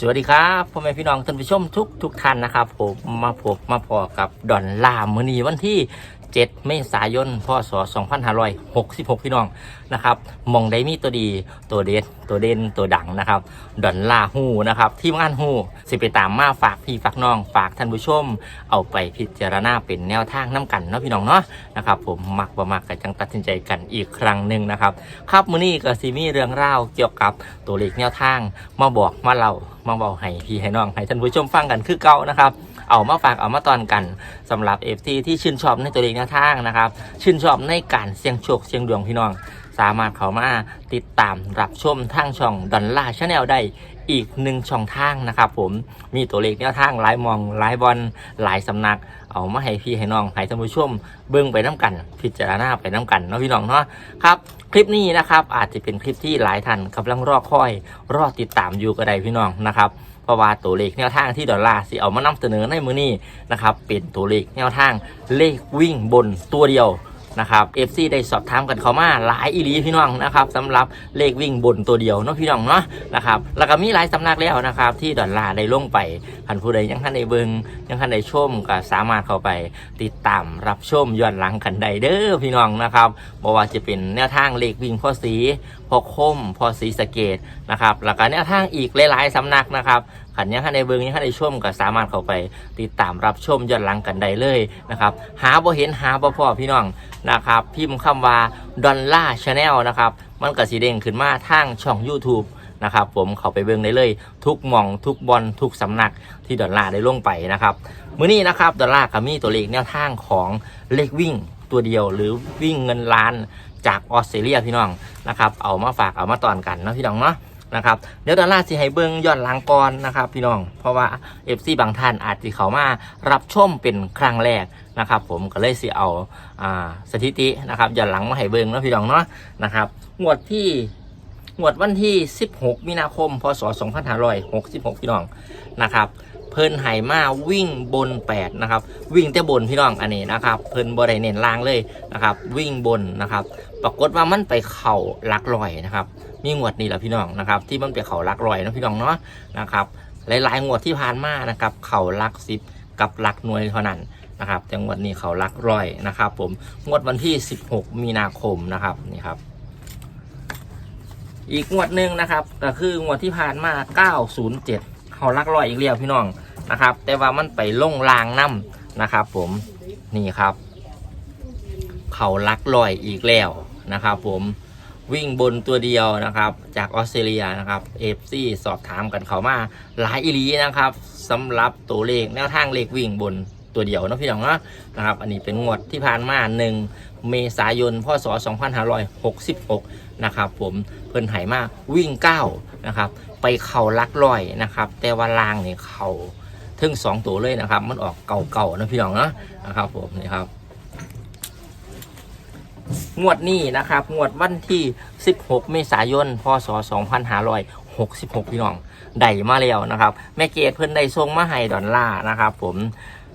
สวัสดีครับพ่อแม่พี่น้องท่านผู้ชมทุกทุกท่านนะครับผมมาพบมาพอกับดอนลามือนีวันที่ 7 เมษายน พศ 2566 พี่น้องนะครับมองได้มีตัวดีตัวเด็ดตัวเด่นตัวดังนะครับดอนลาฮูนะครับที่งานฮูสิไปตามมาฝากพี่ฝากน้อง ฝากท่านผู้ชม เอาไปพิจารณาเป็นแนวทางน้กันเนาะพี่น้องเนาะนะครับผมมักบ่มักกันจังตัดสินใจกันอีกครั้งหนึ่งนะครับครับมื้อนี้ก็สิมีเรื่องเล่าวเกี่ยวกับตัวเลขแนวทางมาบอกมาเล่ามาบอกให้พี่ให้น้องให้ท่านผู้ชมฟังกันคือเก่านะครับ เอามาฝากเอามาตอนกันสำหรับ FT ที่ชื่นชอบในตัวเลขแนวทางนะครับ ชื่นชอบในการเสี่ยงโชคเสี่ยงดวงพี่น้อง สามารถเข้ามาติดตามรับชมทางช่องดอนล่าชาแนลได้อีกหนึ่งช่องทางนะครับผมมีตัวเลขแนวทางหลายมองหลายบอลหลายสำนัก เอามาให้พี่ให้น้องให้ท่านผู้ชมเบิ่งไปน้กัน พิจารณาไปน้กันเนาะพี่น้องเนาะครับคลิปนี้นะครับอาจจะเป็นคลิปที่หลายท่านกำลังรอคอย รอติดตามอยู่ก็ได้พี่น้องนะครับ เพราะว่าตัวเลขแนวทางที่ดอลลาร์สิเอามานำเสนอในมือนี้นะครับเป็นตัวเลขแนวทางเลขวิ่งบนตัวเดียวนะครับ FC ได้สอบถามกันเขามาหลายอีลีพี่น้องนะครับสำหรับเลขวิ่งบนตัวเดียวเนาะพี่น้องเนาะนะครับแล้วก็มีหลายสำนักแล้วนะครับ ที่ดอลลาร์ได้ลงไปท่านผู้ใดยังท่านได้เบิงยังท่านได้ชมก็สามารถเข้าไปติดตามรับชมย้อนหลังกันได้เด้อพี่น้องนะครับบอกว่าจะเป็นแนวทางเลขวิ่งพ่อสี พอคมพอสีสเกตนะครับแล้วก็แนวทางอีกหลายๆสำนักนะครับขันยังท่านเบิงยังท่านได้ชมก็สามารถเข้าไป ติดตามรับชมย้อนหลังกันได้เลยนะครับหาบ่เห็นหาบ่พอพี่น้องนะครับพิมพ์คำว่าดอลล่าชาแนลนะครับมันก็สีเด้งขึ้นมาทางช่อง YouTube นะครับผมเข้าไปเบิ่งได้เลย ทุกมองทุกบอลทุกสำนักที่ดอลลาร์ได้ลงไปนะครับมื้อนี้นะครับดอลลาร์ก็มีตัวเลขแนวทางของเลขวิ่ง ตัวเดียว หรือวิ่งเงินล้านจากออสเตรเลียพี่น้องนะครับเอามาฝากเอามาตอนกันนะพี่น้องเนาะนะครับเดี๋ยวดอลลาร์สิให้เบิ่งย้อนหลังก่อนนะครับ พี่น้องเพราะว่า FC บางท่านอาจจะเขามารับชมเป็นครั้งแรกนะครับ ผมก็เลยสิเอาอ่าสถิตินะครับย้อนหลังมาให้เบิ่งนะพี่น้องเนาะนะครับงวดที่งวดวันที่ 16 มีนาคม พศ 2566 พี่น้องนะครับ เพิ่นไหมาวิ่งบน 8 นะครับ วิ่งแต่บนพี่น้องอันนี้นะครับ เพิ่นบ่ได้เน้นล่างเลยนะครับ วิ่งบนนะครับ ปรากฏว่ามันไปเข่าลักลอยนะครับ มีงวดนี้แหละพี่น้องนะครับ ที่มันไปเข่าลักลอยนะพี่น้องเนาะนะครับ หลายๆงวดที่ผ่านมานะครับ เข่าลักสิบกับลักหน่วยเท่านั้นนะครับจังวัดนี้เขารักร้อยนะครับ ผมงวดวันที่ 16 มีนาคมนะครับนี่ครับ อีกงวดหนึ่งนะครับ ก็คืองวดที่ผ่านมา 907 เขาลักลอยอีกเรียวพี่น้องนะครับ แต่ว่ามันไปล่งลางน้ำนะครับ ผมนี่ครับ เขาลักลอยอีกแล้วนะครับ ผมวิ่งบนตัวเดียวนะครับ จากออสเตรเลียนะครับเอฟซีสอบถามกันเขามาหลายอีลีนะครับสำหรับตัวเลขแนวทางเลขวิ่งบน ตัวเดียวนะพี่น้องเนาะนะครับ อันนี้เป็นงวดที่ผ่านมา1เมษายน พศ 2566 นะครับผมเพิ่นไหมาวิ่ง 9 นะครับ ไปเข่าลักลอยนะครับ แต่ว่าลางเนี่ยเข่าถึงสองตัวเลยนะครับ มันออกเก่าๆนะพี่น้องเนาะนะครับผมนี่ครับงวดนี้นะครับ งวดวันที่ 16 เมษายน พศ 2566 พี่น้อง ได้มาแล้วนะครับ แม่เกดเพิ่นได้ส่งมาให้ดอนลลานะครับ ผม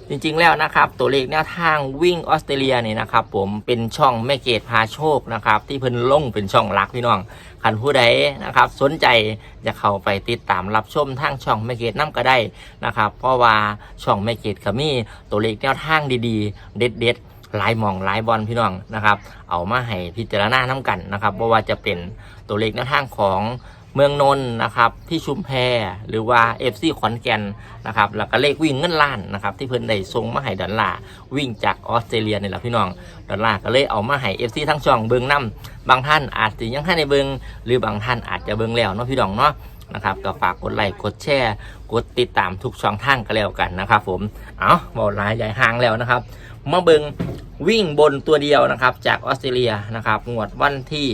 จริงๆแล้วนะครับ ตัวเลขแนวทางวิ่งออสเตรเลียนี่นะครับผมเป็นช่องแม่เกดพาโชคนะครับ ที่เพิ่นลงเป็นช่องรักพี่น้องคันผู้ใดนะครับ สนใจจะเข้าไปติดตามรับชมทางช่องแม่เกดน้ำก็ได้นะครับ เพราะว่าช่องแม่เกดก็มีตัวเลขแนวทางดีๆ เด็ดๆหลายมองหลายบอลพี่น้องนะครับ เอามาให้พิจารณาน้กันนะครับเพราะว่าจะเป็นตัวเลขแนวทางของ เมืองนนท์นะครับที่ชุมแพหรือว่า FC ขอนแก่นนะครับแล้วก็เลขวิ่งเงินล้านนะครับที่เพิ่นได้ส่งมาให้ดอลลาร์วิ่งจากออสเตรเลียนี่แหละพี่น้องดอลลาร์ก็เลยเอามาให้ FC ทั้งช่องเบิงน้ำบางท่านอาจจะยังให้ในเบิงหรือบางท่านอาจจะเบิงแล้วเนาะพี่น้องเนาะนะครับก็ฝากกดไลค์กดแชร์ กดติดตามทุกช่องทางก็แล้วกันนะครับผมเอาบอกลายใหญ่ห่างแล้วนะครับมาเบิงวิ่งบนตัวเดียวนะครับจากออสเตรเลียนะครับงวดวันที่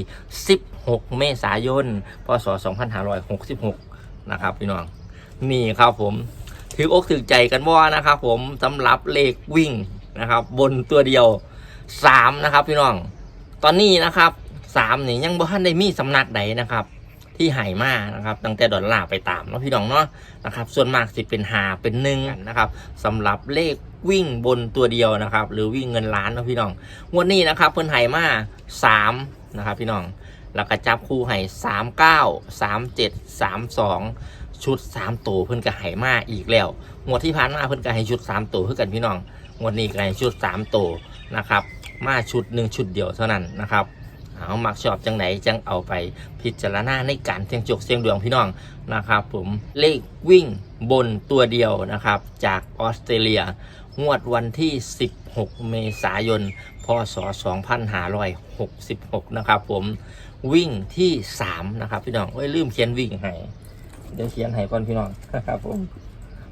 6 เมษายน พศ 2566 นะครับพี่น้อง นี่ครับผม ถืออกถือใจกันว่านะครับผมสำหรับเลขวิ่งนะครับ บนตัวเดียว 3 นะครับพี่น้อง ตอนนี้นะครับ3นี่ยังบ่ทันได้มีสำนักใดนะครับ ที่หายมานะครับ ตั้งแต่ดอลลาร์ไปตามเนาะพี่น้องเนาะนะครับ ส่วนมากสิเป็นหาเป็นหนึ่งนะครับสำหรับเลขวิ่งบนตัวเดียวนะครับ หรือวิ่งเงินล้านเนาะพี่น้องงวดนี้นะครับ เพิ่นหายมาสามนะครับ พี่น้อง แล้วก็จับคู่ให้สามเก้าสามเจ็ดสามสองชุด3ตัวเพิ่นก็ให้มาอีกแล้วงวดที่ผ่านมาเพิ่นก็ให้ชุด3ตัวคือกันพี่น้องงวดนี้ก็ให้ชุด3ตัวนะครับ มาชุดหนึ่งชุดเดียวเท่านั้นนะครับเอามักชอบจังไหนจังเอาไปพิจารณาในการเสี่ยงโชคเสี่ยงดวงพี่น้องนะครับ ผมเลขวิ่งบนตัวเดียวนะครับ จากออสเตรเลีย งวดวันที่ 16 เมษายน พศ 2566 นะครับผมวิ่งที่ 3 นะครับพี่น้องเอ้ยลืมเขียนวิ่งให้เดี๋ยวเขียนให้ก่อนพี่น้องนะครับผม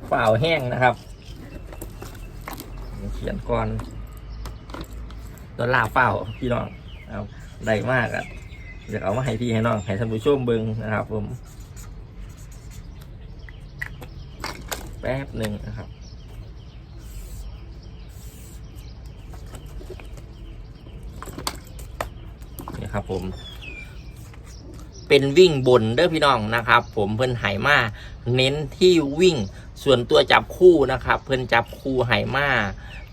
เปล่าแห้งนะครับ เขียนก่อนดอลลาร์เปล่าพี่น้องเอาได้มากอะอยากเอามาให้พี่ให้น้องให้ท่านผู้ชมเบิ่งนะครับผม แป๊บหนึ่งนะครับ ครับผม เป็นวิ่งบนเด้อพี่น้องนะครับ ผมเพิ่นไหมาเน้นที่วิ่งส่วนตัวจับคู่นะครับ เพิ่นจับคู่ไหมา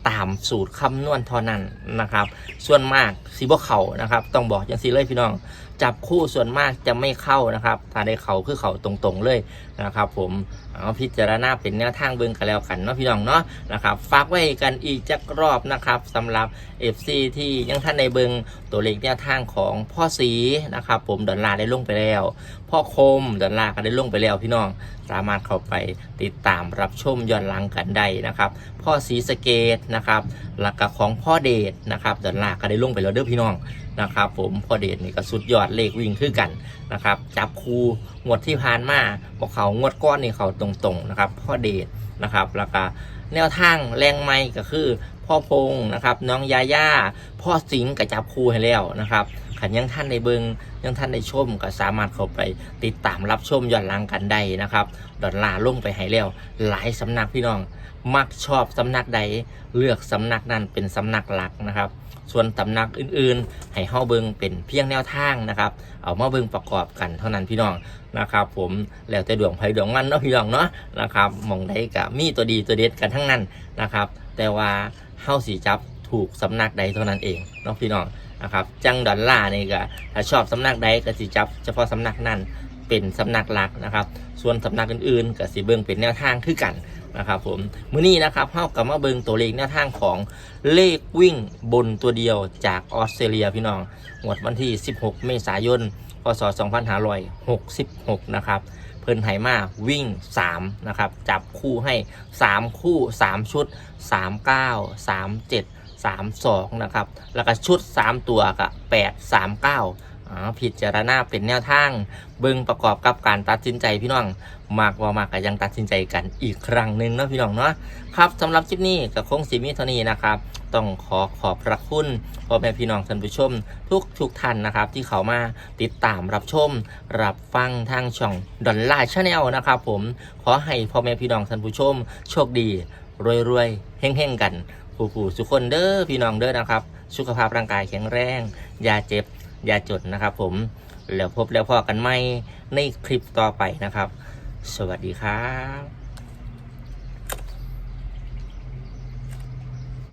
ตามสูตรคำนวณเท่านั้นนะครับ ส่วนมากสีบ่เขานะครับ ต้องบอกอย่างสีเลยพี่น้อง จับคู่ส่วนมากจะไม่เข้านะครับ ถ้าได้เขาคือเขาตรงๆเลยนะครับ ผมเอาพิจารณาเป็นแนวทางเบิ่งกันแล้วกันเนาะพี่น้องเนาะนะครับฝากไว้กันอีกจักรอบนะครับสำหรับ FC ที่ยังท่านในเบิงตัวเลขแนวทางของพ่อสีนะครับ ผมดอลลาร์ได้ลงไปแล้ว พ่อคมดอลลาร์ก็ได้ลงไปแล้วพี่น้องสามารถเข้าไปติดตามรับชมย้อนหลังกันได้นะครับ พ่อสีสเกตนะครับหลักของพ่อเดชนะครับเดินหลักก็ได้ลงไปแล้วเด้อพี่น้องนะครับ ผมพ่อเดชนี่ก็สุดยอดเลขวิ่งขึ้นกันนะครับจับคูงวดที่ผ่านมาบอกเขางวดก้อนนี่เขาตรงๆนะครับพ่อเดชนะครับแล้วก็แนวทางแรงไม้ก็คือ พ่อพงษ์นะครับน้องยาย่าพ่อสิงห์กับจับคู่ให้แล้วนะครับขันยังท่านในเบิงยังท่านในชมก็สามารถเข้าไปติดตามรับชมย้อนหลังกันได้นะครับดอลลาร์ลงไปให้แล้ว หลายสำนักพี่น้อง มักชอบสำนักใดเลือกสำนักนั้นเป็นสำนักหลักนะครับ ส่วนสำนักอื่นๆ ให้เฮาเบิงเป็นเพียงแนวทางนะครับ เอามาเบิงประกอบกันเท่านั้นพี่น้องนะครับ ผมแล้วแต่ดวงไพ่ดวงมันเนาะพี่น้องเนาะนะครับมองใดกับมีตัวดีตัวเด็ดกันทั้งนั้นนะครับ แต่ว่าเฮาสีจับถูกสำนักใดเท่านั้นเองเนาะพี่น้องนะครับจังดอลลาร์นี่ก็ถ้าชอบสำนักใดก็สิจับ เฉพาะสำนักนั้นเป็นสำนักหลักนะครับ ส่วนสำนักอื่นๆก็สิเบิงเป็นแนวทางคือกันนะครับผมมื้อนี้นะครับเฮากับมาเบิงตัวเลขแนวทางของเลขวิ่งบนตัวเดียวจากออสเตรเลียพี่น้องงวดวันที่ 16 เมษายน พศ 2566 นะครับ เพิ่นไหมาวิ่ง 3 นะครับ จับคู่ให้ 3 คู่ 3 ชุด 39 37 32 นะครับ แล้วก็ชุด 3 ตัวกับ8 39 ผิดจารณาเป็นแนวทาง เบิ่งประกอบกับการตัดสินใจพี่น้องมากว่ามากก็ยังตัดสินใจกันอีกครั้งหนึ่งเนาะพี่น้องเนาะครับสำหรับคลิปนี้กับคงสีมิเท่านี้นะครับ ต้องขอขอบพระคุณพ่อแม่พี่น้องท่านผู้ชม ทุกทุกท่านนะครับ ที่เขามาติดตามรับชม รับฟังทางช่องดอนล่าชาแนลนะครับ ผมขอให้พ่อแม่พี่น้องท่านผู้ชม โชคดีรวยๆเฮ่งๆกันผู้ผู้ทุกคนเด้อพี่น้องเด้อนะครับ สุขภาพร่างกายแข็งแรง อย่าเจ็บ อย่าจดนะครับผม แล้วพบแล้วพอกันใหม่ในคลิปต่อไปนะครับ สวัสดีครับ